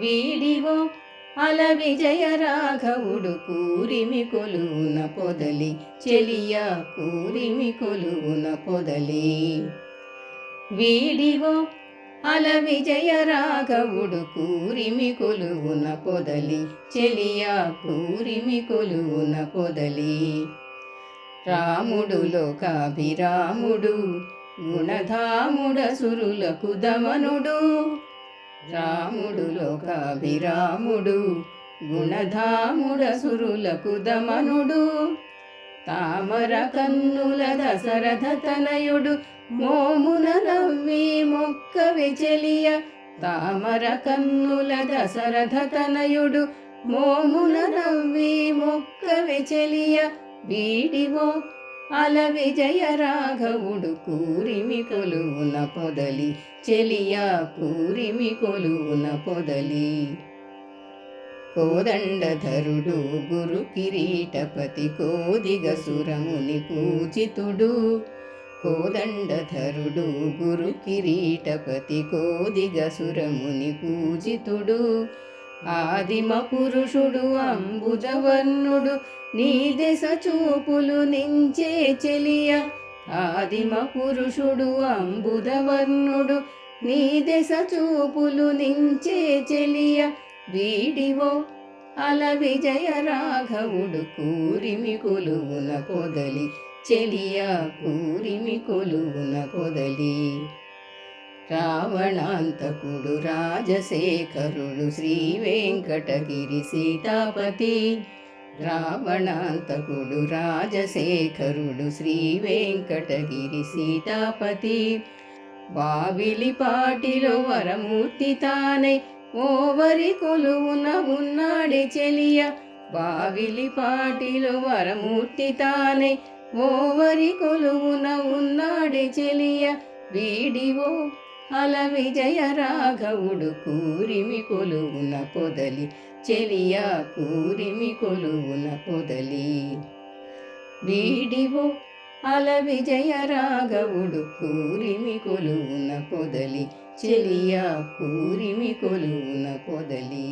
వీడిగో అల విజయ రాఘవుడు కూరిమి కొలువున పొదలి చెలియ కూరిమి కొలువున పొదలి. వీడిగో అల విజయ రాఘవుడు కూరిమి కొలువున పొదలి చెలియ కూరిమి కొలువున పొదలి. రాముడు లోకాభిరాముడు గుణధాముడ సురులకు దమనుడు. రాముడు లోకాభిరాముడు గుణధాముడ సురులకు దమనుడు తామర కన్నుల దశరథ తనయుడు మోమున నవ్వి మొక్క విచలియ తామర కన్నుల దశరథ తనయుడు మోమున నవ్వి మొక్క విచలియ వీడివో అల విజయ రాఘవుడు కూరిమి కొలువున పొదలి చెలియా కూరిమి కొలువున పొదలి. కోదండధరుడు గురు కిరీటపతి కోదిగ సురముని పూజితుడు. కోదండధరుడు గురు కిరీటపతి కోదిగ సురముని పూజితుడు. ఆదిమ పురుషుడు అంబుజవర్ణుడు నీ దశ చూపులు నించే చెలియ ఆదిమ పురుషుడు అంబుధవర్ణుడు నీ దశ చూపులు నించే చెలియ వీడివో అల విజయ రాఘవుడు కూరిమి కొలువున పొదలి చెలియ కూరిమి కొలువున పొదలి. రావణాంతకుడు రాజశేఖరుడు శ్రీ వెంకటగిరి సీతాపతి. రావణాంతకుడు రాజశేఖరుడు శ్రీ వెంకటగిరి సీతాపతి. వావిలిపాటిలో వరమూర్తి తానై ఓవరి కొలువున ఉన్నాడే చెలియ. వావిలిపాటిలో వరమూర్తి తానై ఓవరి కొలువున ఉన్నాడే చెలియ. వీడివో అల విజయ రాఘవుడు కూరిమి కొలువున పొదలి చెలియా కూరిమి కొలువున పొదలి. వీడివో అల విజయ రాఘవుడు కూరిమి కొలువున పొదలి చెలియా కూరిమి కొలువున పొదలి.